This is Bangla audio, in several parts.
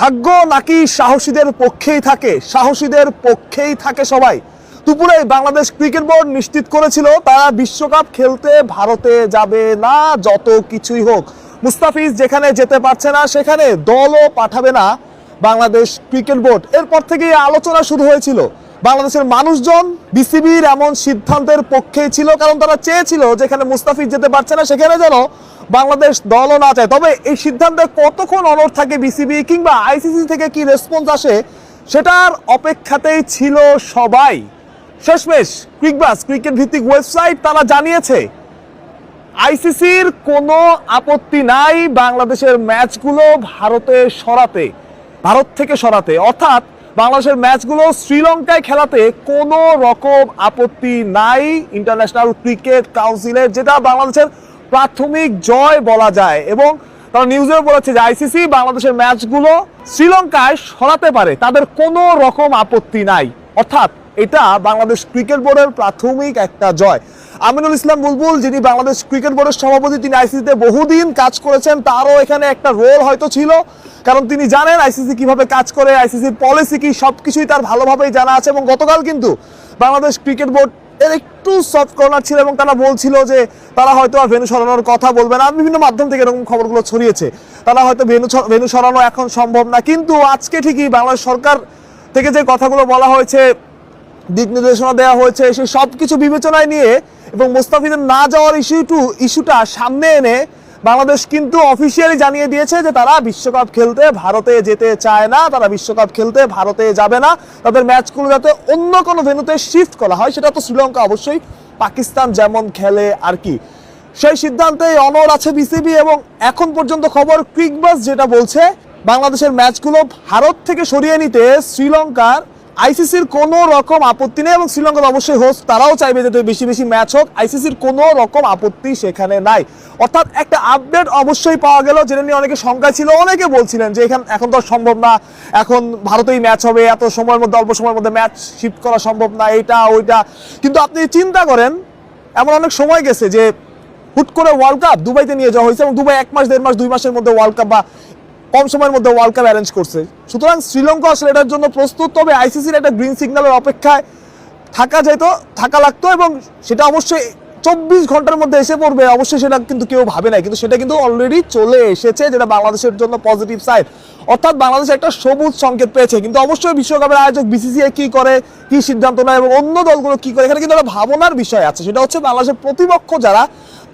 ভাগ্য নাকি সাহসীদের পক্ষেই থাকে? সাহসীদের পক্ষেই থাকে সবাই। দুপুরে বাংলাদেশ ক্রিকেট বোর্ড নিশ্চিত করেছিল, তারা বিশ্বকাপ খেলতে ভারতে যাবে না, যত কিছুই হোক। মুস্তাফিজ যেখানে যেতে পারছে না, সেখানে দলও পাঠাবে না বাংলাদেশ ক্রিকেট বোর্ড। এরপর থেকেই আলোচনা শুরু হয়েছিল। বাংলাদেশের মানুষজন বিসিবির এমন সিদ্ধান্তের পক্ষেই ছিল, কারণ তারা চেয়েছিল যেখানে মুস্তাফিজ যেতে পারছে না, সেখানে যেন বাংলাদেশ দলও না চায় তবে এই সিদ্ধান্তে কতক্ষণ অনড় থাকে বিসিবি কিংবা আইসিসি থেকে কি রেসপন্স আসে, সেটার অপেক্ষাতেই ছিল সবাই। শেষমেশ ক্রিকবাস ক্রিকেট ভিত্তিক ওয়েবসাইট, তারা জানিয়েছে, আইসিসির কোনো আপত্তি নাই বাংলাদেশের ম্যাচগুলো ভারতে সরাতে, ভারত থেকে সরাতে। অর্থাৎ বাংলাদেশের ম্যাচগুলো শ্রীলঙ্কায় খেলাতে কোনো রকম আপত্তি নাই ইন্টারন্যাশনাল ক্রিকেট কাউন্সিলের যেটা বাংলাদেশের প্রাথমিক জয় বলা যায়। এবং তারা নিউজেও বলেছে যে আইসিসি বাংলাদেশের ম্যাচগুলো শ্রীলঙ্কায় সরাতে পারে। তাদের কোনো রকম আপত্তি নাই। অর্থাৎ এটা বাংলাদেশ ক্রিকেট বোর্ডের প্রাথমিক একটা জয়। আমিনুল ইসলাম বুলবুল, যিনি বাংলাদেশ ক্রিকেট বোর্ডের সভাপতি, তিনি আইসিসিতে বহুদিন কাজ করেছেন। তারও এখানে একটা রোল হয়তো ছিল। কারণ তিনি জানেন আইসিসি কীভাবে কাজ করে, আইসিসির পলিসি কি সব কিছুই তার ভালোভাবেই জানা আছে। এবং গতকাল কিন্তু বাংলাদেশ ক্রিকেট বোর্ড এর একটু সফট কর্নার ছিল এবং তারা বলছিল যে তারা হয়তো আর ভেনু সরানোর কথা বলবে না। বিভিন্ন মাধ্যম থেকে এরকম খবরগুলো ছড়িয়েছে। তারা হয়তো ভেনু ভেনু সরানো এখন সম্ভব না। কিন্তু আজকে ঠিকই বাংলাদেশ সরকার থেকে যে কথাগুলো বলা হয়েছে, দিক নির্দেশনা দেওয়া হয়েছে, সে সব কিছু বিবেচনায় নিয়ে এবং মোস্তাফিজের না যাওয়ার ইস্যুটু ইস্যুটা সামনে এনে বাংলাদেশ কিন্তু অফিসিয়ালি জানিয়ে দিয়েছে যে তারা বিশ্বকাপ খেলতে ভারতে যেতে চায় না, তারা বিশ্বকাপ খেলতে ভারতে যাবে না। তাদের ম্যাচগুলো যাতে অন্য কোনো ভেন্যুতে শিফট করা হয়, সেটা তো শ্রীলঙ্কা অবশ্যই, পাকিস্তান যেমন খেলে আর কি। সেই সিদ্ধান্তে অনর আছে বিসিবি এবং এখন পর্যন্ত খবর ক্রিকবাস যেটা বলছে, বাংলাদেশের ম্যাচগুলো ভারত থেকে সরিয়ে নিতে শ্রীলঙ্কার আইসিসির কোনো রকম আপত্তি নেই এবং শ্রীলঙ্কা তো অবশ্যই হোস্ট তারাও চাইবে যাতে বেশি বেশি ম্যাচ হোক। আইসিসির কোনো রকম আপত্তি সেখানে নাই। অর্থাৎ একটা আপডেট অবশ্যই পাওয়া গেল, যেটা নিয়ে অনেকে শঙ্কা ছিল। অনেকে বলছিলেন যে এখান এখন তো সম্ভব না। এখন ভারতেই ম্যাচ হবে, এত সময়ের মধ্যে, অল্প সময়ের মধ্যে ম্যাচ শিফট করা সম্ভব না, এটা, ওইটা। কিন্তু আপনি চিন্তা করেন, এমন অনেক সময় গেছে যে হুট করে ওয়ার্ল্ড কাপ দুবাইতে নিয়ে যাওয়া হয়েছে এবং দুবাই এক মাস, দেড় মাস, দুই মাসের মধ্যে ওয়ার্ল্ড কাপ বা কম সময়ের মধ্যে ওয়ার্ল্ড কাপ অ্যারেঞ্জ করছে। সুতরাং শ্রীলঙ্কা আসলে এটার জন্য প্রস্তুত, তবে আইসিসির একটা গ্রিন সিগন্যালের অপেক্ষায় থাকা যেত থাকা লাগতো এবং সেটা অবশ্যই চব্বিশ ঘণ্টার মধ্যে এসে পড়বে। অবশ্যই সেটা কিন্তু কেউ ভাবে না কিন্তু সেটা কিন্তু অলরেডি চলে এসেছে, যেটা বাংলাদেশের জন্য পজিটিভ সাইড অর্থাৎ বাংলাদেশ একটা সবুজ সংকেত পেয়েছে, কিন্তু অবশ্যই বিশ্বকাপের আয়োজক বিসিসিআই কি করে, কি সিদ্ধান্ত নেয় এবং অন্য দলগুলো কি করে, এখানে কিন্তু একটা ভাবনার বিষয় আছে। সেটা হচ্ছে বাংলাদেশের প্রতিপক্ষ যারা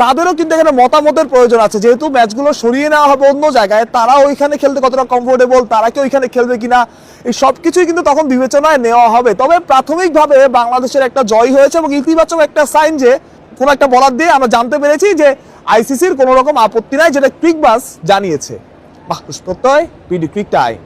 তাদেরও কিন্তু এখানে মতামতের প্রয়োজন আছে। যেহেতু ম্যাচগুলো সরিয়ে নেওয়া হবে অন্য জায়গায় তারা ওইখানে খেলতে কতটা কমফোর্টেবল তারা কি ওইখানে খেলবে কিনা, এই সব কিছুই কিন্তু তখন বিবেচনায় নেওয়া হবে। তবে প্রাথমিকভাবে বাংলাদেশের একটা জয় হয়েছে এবং ইতিবাচক একটা সাইন যে, কোনো একটা বলার দিয়ে আমরা জানতে পেরেছি যে আইসিসির কোনো রকম আপত্তি নাই, যেটা ক্রিকবাস জানিয়েছে। বাহ প্রত্যয় পিডি ক্রিক টাইম